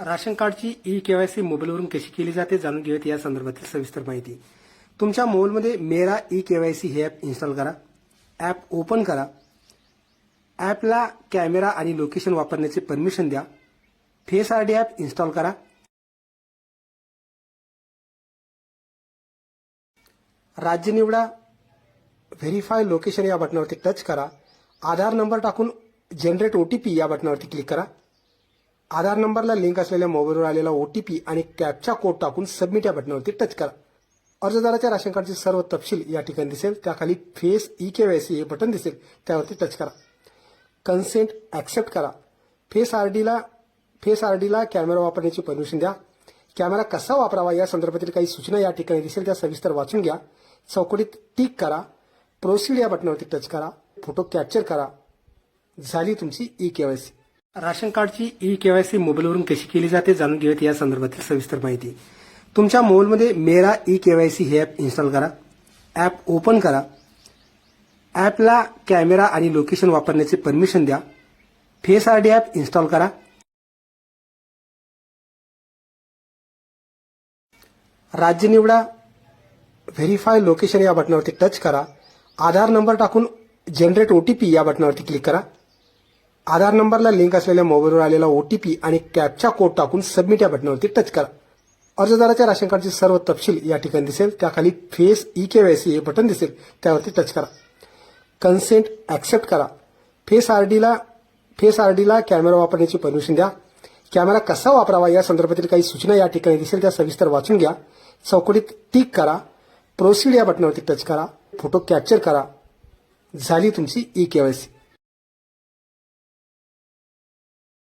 Ration कार्डची E KYC मोबाईलवरून कशी केली जाते जाणून घेऊयात या संदर्भातील सविस्तर माहिती. तुमच्या मोबाईलमध्ये मेरा ई केवायसी हे ॲप इन्स्टॉल करा. ॲप ओपन करा. ॲपला कॅमेरा आणि लोकेशन वापरण्याचे परमिशन द्या. Face R D app install करा. राज्य निवडा. व्हेरीफाय लोकेशन या बटनावरती टच करा. आधार नंबर टाकून जनरेट ओ टी पी या बटनावरती क्लिक करा. आधार नंबरला लिंक असलेल्या मोबाईलवर आलेला ओ टी पी आणि कॅपचा कोड टाकून सबमिट या बटनावरती टच करा. अर्जदाराच्या राशन कार्डचे सर्व तपशील या ठिकाणी दिसेल. त्याखाली face e K Y C हे बटन दिसेल. त्यावरती टच करा. कन्सेंट ॲक्सेप्ट करा. फेस आर डीला फेस आर डीला कॅमेरा वापरण्याची परमिशन द्या. कॅमेरा कसा वापरावा या संदर्भातील काही सूचना या ठिकाणी दिसेल. त्या सविस्तर वाचून घ्या. चौकटीत टिक करा. प्रोसीड या बटनावरती टच करा. फोटो कॅप्चर करा. झाली तुमची e K Y C. Ration कार्डची ई केवायसी मोबाईलवरून कशी केली जाते जाणून घेऊयात या संदर्भातील सविस्तर माहिती. तुमच्या मोबाईलमध्ये मेरा ई केवायसी हे ॲप इन्स्टॉल करा. ॲप ओपन करा. ॲपला कॅमेरा आणि लोकेशन वापरण्याचे परमिशन द्या. Face R D app install करा. राज्य निवडा. व्हेरीफाय लोकेशन या बटनावरती टच करा. आधार नंबर टाकून जनरेट ओ टी पी या बटनावरती क्लिक करा. आधार नंबरला लिंक असलेल्या मोबाईलवर आलेला ओ टी पी आणि कॅपचा कोड टाकून सबमिट या बटनावरती टच करा. अर्जदाराच्या राशन कार्डचे सर्व तपशील या ठिकाणी दिसेल. त्याखाली face e K Y C हे बटन दिसेल. त्यावरती टच करा. कन्सेंट ॲक्सेप्ट करा. फेस आर डीला फेस आर डीला कॅमेरा वापरण्याची परमिशन द्या. कॅमेरा कसा वापरावा या संदर्भातील काही सूचना या ठिकाणी दिसेल. त्या सविस्तर वाचून घ्या. चौकटीत टिक करा. प्रोसीड या बटनावरती टच करा. फोटो कॅप्चर करा. झाली तुमची ई केवायसी